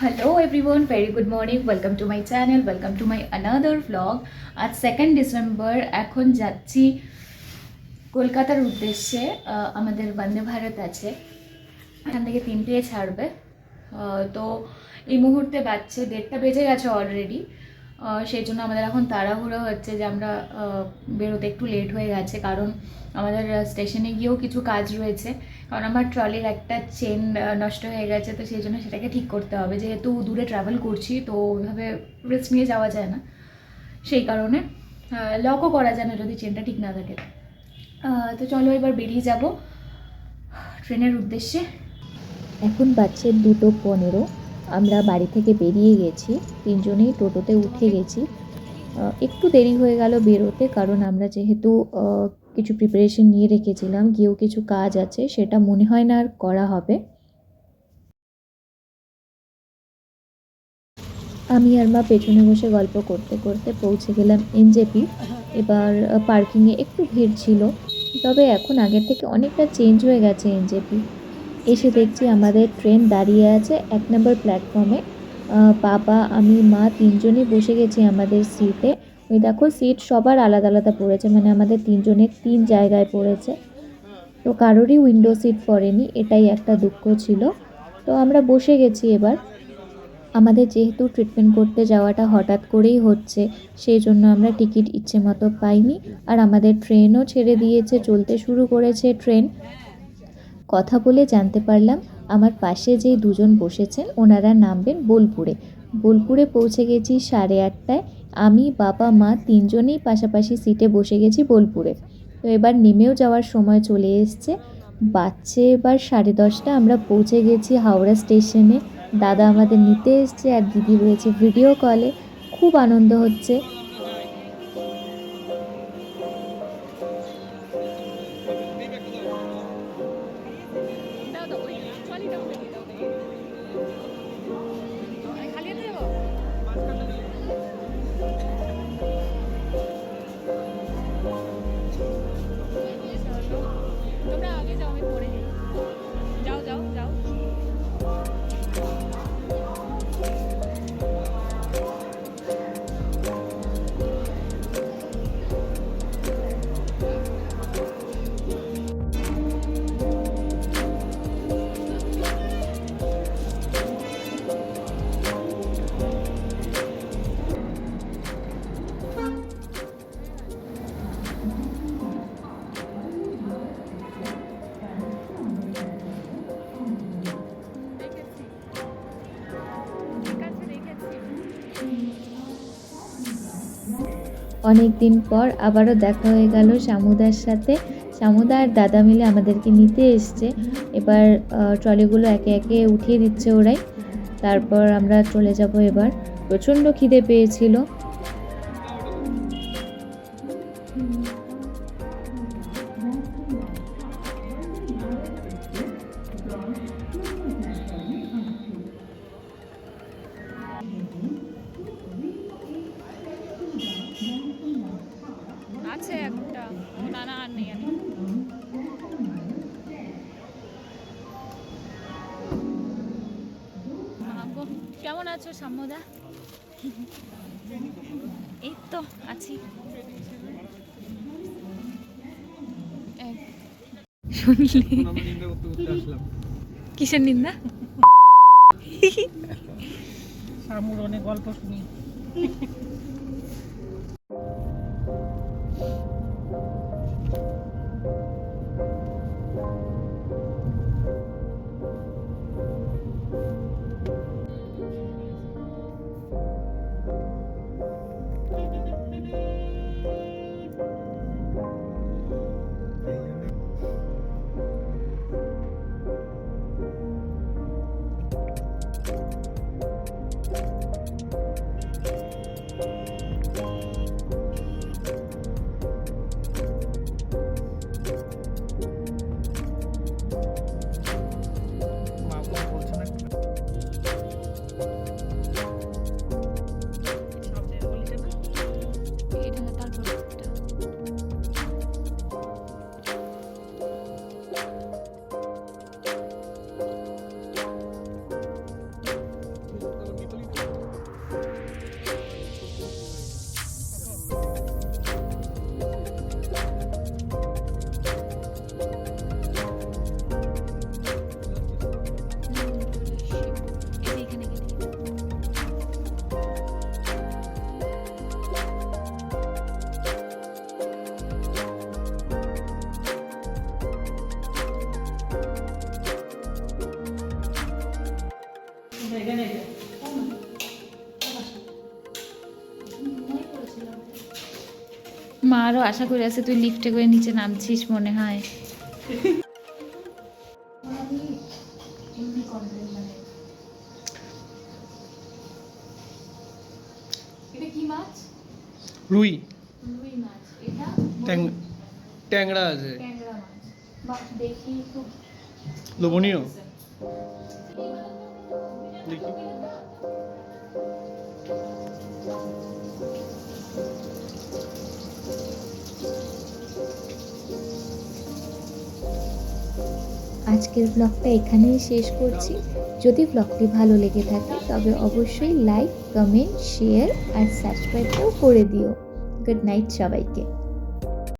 Hello everyone very good morning welcome to my channel welcome to my another vlog আজ second December এখন যাচ্ছি কলকাতার উদ্দেশ্যে আমাদের বন্দে ভারত আছে। এখান থেকে তিনটে ছাড়বে। তো এই মুহূর্তে বাজছে দেড়টা বেজে গেছে অলরেডি সেই জন্য আমাদের এখন তাড়াহুড়ো হচ্ছে যে আমরা বেরোতে একটু লেট হয়ে গেছে। কারণ আমাদের স্টেশনে গিয়েও কিছু কাজ রয়েছে। কারণ আমার ট্রলির একটা চেন নষ্ট হয়ে গেছে, তো সেই জন্য সেটাকে ঠিক করতে হবে। যেহেতু দূরে ট্রাভেল করছি, তো ওইভাবে রিস্ক নিয়ে যাওয়া যায় না। সেই কারণে লকও করা যায় না যদি চেনটা ঠিক না থাকে। তো চলো এবার বেরিয়ে যাব ট্রেনের উদ্দেশ্যে। এখন বাজছে দুটো পনেরো। আমরা বাড়ি থেকে বেরিয়ে গেছি। তিনজনেই টোটোতে উঠে গেছি। একটু দেরি হয়ে গেল বেরোতে, কারণ আমরা যেহেতু কিছু প্রিপারেশন নিয়ে রেখেছিলাম, গিয়েও কিছু কাজ আছে, সেটা মনে হয় না আর করা হবে। আমি আর মা পেছনে বসে গল্প করতে করতে পৌঁছে গেলাম এনজেপি এবার পার্কিংয়ে একটু ভিড় ছিল, তবে এখন আগের থেকে অনেকটা চেঞ্জ হয়ে গেছে এনজেপি এসে দেখছি আমাদের ট্রেন দাঁড়িয়ে আছে এক নম্বর প্ল্যাটফর্মে বাবা, আমি, মা তিনজনই বসে গেছি আমাদের সিটে ওই দেখো সিট সবার আলাদা আলাদা পড়েছে মানে আমাদের তিনজনের তিন জায়গায় পড়েছে। তো কারোরই উইন্ডো সিট পড়েনি, এটাই একটা দুঃখ ছিল। তো আমরা বসে গেছি এবার। আমাদের যেহেতু ট্রিটমেন্ট করতে যাওয়াটা হঠাৎ করেই হচ্ছে, সেই জন্য আমরা টিকিট ইচ্ছে মতো পাইনি। আর আমাদের ট্রেনও ছেড়ে দিয়েছে, চলতে শুরু করেছে ট্রেন কথা বলে জানতে পারলাম, আমার পাশে যেই দুজন বসেছেন, ওনারা নামবেন বোলপুরে। বোলপুরে পৌঁছে গেছি সাড়ে আটটায়। আমি, বাবা, মা তিনজনেই পাশাপাশি সিটে বসে গেছি বোলপুরে। তো এবার নেমেও যাওয়ার সময় চলে এসছে। বাচ্চে এবার সাড়ে দশটা, আমরা পৌঁছে গেছি হাওড়া স্টেশনে। দাদা আমাদের নিতে এসছে আর দিদি রয়েছে ভিডিও কলে খুব আনন্দ হচ্ছে। অনেক দিন পর আবারও দেখা হয়ে গেল শামুদার সাথে। শামুদা আর দাদা মিলে আমাদেরকে নিতে এসছে। এবার ট্রলিগুলো একে একে উঠিয়ে দিচ্ছে ওরাই। তারপর আমরা চলে যাব এবার। প্রচণ্ড খিদে পেয়েছিল। আছে একটা না আর নেই নেই। কেমন আছো সাম্যদা? এই তো আছি। কিসের নিন্দা? শামুর অনেক গল্প শুনি। মা আরও আশা করে আছে তুই লিফটে করে নিচে নামছিস মনে হয়। এটা কি মাছ? রুই। রুই মাছ। এটা ট্যাং- ট্যাংরা আছে। দেখি লোভনীয়। দেখি। আজকের ব্লগটা এখানেই শেষ করছি। যদি ব্লগটি ভালো লেগে থাকে, তবে অবশ্যই লাইক কমেন্ট শেয়ার আর সাবস্ক্রাইবটাও করে দিও। গুড নাইট সবাইকে।